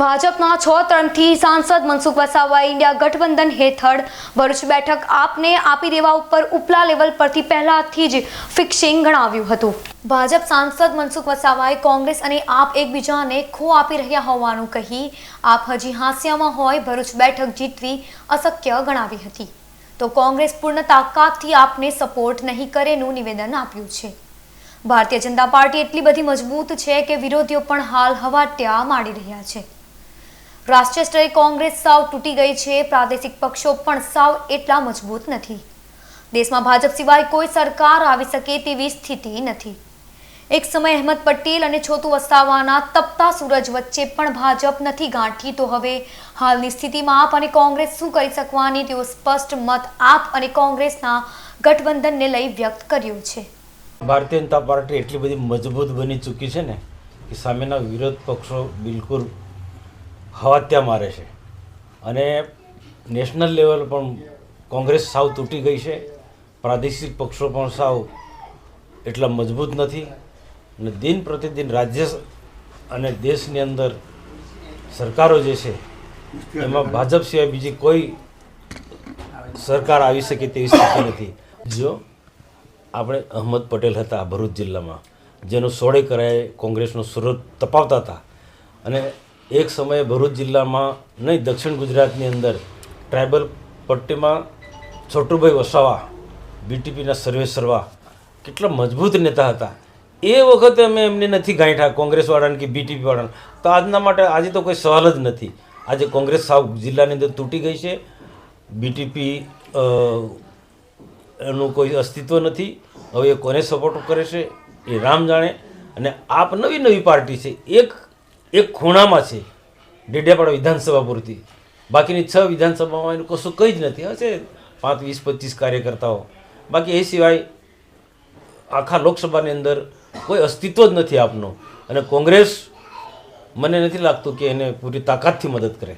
ભાજપના છ ત્રણથી સાંસદ મનસુખ વસાવા ઇન્ડિયા ગઠબંધન હેઠળ ભરૂચ બેઠક આપને આપી દેવા ઉપર ઉપલા લેવલ પરથી પહેલાથી જ ફિક્સિંગ ગણાવ્યું હતું. ભાજપ સાંસદ મનસુખ વસાવાએ કોંગ્રેસ અને આપ એકબીજાને ખો આપી રહ્યા હોવાનું કહી આપ હજી હાસ્યામાં હોય ભરૂચ બેઠક જીતવી અશક્ય ગણાવી હતી. તો કોંગ્રેસ પૂર્ણ તાકાતથી આપને સપોર્ટ નહીં કરેનું નિવેદન આપ્યું છે. ભારતીય જનતા પાર્ટી એટલી બધી મજબૂત છે કે વિરોધીઓ પણ હાલ હવાટ્યા માડી રહ્યા છે. રાષ્ટ્રીય કોંગ્રેસ સાવ તૂટી ગઈ છે. પ્રાદેશિક પક્ષો પણ સાવ એટલા મજબૂત નથી. દેશમાં ભાજપ સિવાય કોઈ સરકાર આવી શકે તેવી સ્થિતિ નથી. એક સમય અહેમદ પટેલ અને છોતુ વસાવાના તપતા સૂરજ વચ્ચે પણ ભાજપ નથી ગાંઠી. તો હવે હાલની સ્થિતિમાં આપ અને કોંગ્રેસ શું કરી શકવાની તેઓ સ્પષ્ટ મત આપ અને કોંગ્રેસના ગઠબંધનને લઈ વ્યક્ત કર્યો છે. ભારતીય જનતા પાર્ટી એટલી બધી મજબૂત બની ચૂકી છે ને કે સામેના વિરોધ પક્ષો બિલકુલ હવાત્યા મારે છે. અને નેશનલ લેવલ પણ કોંગ્રેસ સાવ તૂટી ગઈ છે. પ્રાદેશિક પક્ષો પણ સાવ એટલા મજબૂત નથી. અને દિન પ્રતિદિન રાજ્ય અને દેશની અંદર સરકારો જે છે, એમાં ભાજપ સિવાય બીજી કોઈ સરકાર આવી શકે તેવી સ્થિતિ નથી. જો આપણે અહમદ પટેલ હતા ભરૂચ જિલ્લામાં, જેનો સોળે કરાએ કોંગ્રેસનો સુરત તપાવતા હતા. અને એક સમયે ભરૂચ જિલ્લામાં નહીં, દક્ષિણ ગુજરાતની અંદર ટ્રાઇબલ પટ્ટીમાં છોટુભાઈ વસાવા બીટીપીના સર્વે સર્વા, કેટલા મજબૂત નેતા હતા. એ વખતે અમે એમને નથી ગાંઠા, કોંગ્રેસવાળાને કે બીટીપીવાળાને તો આજના માટે આજે તો કોઈ સવાલ જ નથી. આજે કોંગ્રેસ સાવ જિલ્લાની અંદર તૂટી ગઈ છે. બીટીપી એનું કોઈ અસ્તિત્વ નથી. હવે એ કોને સપોર્ટ કરે છે એ રામ જાણે. અને આપ નવી નવી પાર્ટી છે. એક એક ખૂણામાં છે, ડેડિયાપાડા વિધાનસભા પૂરતી. બાકીની છ વિધાનસભામાં એનું કશું કંઈ જ નથી. હશે પાંચ, વીસ, પચીસ કાર્યકર્તાઓ. બાકી એ સિવાય આખા લોકસભાની અંદર કોઈ અસ્તિત્વ જ નથી આપનું. અને કોંગ્રેસ મને નથી લાગતું કે એને પૂરી તાકાતથી મદદ કરે.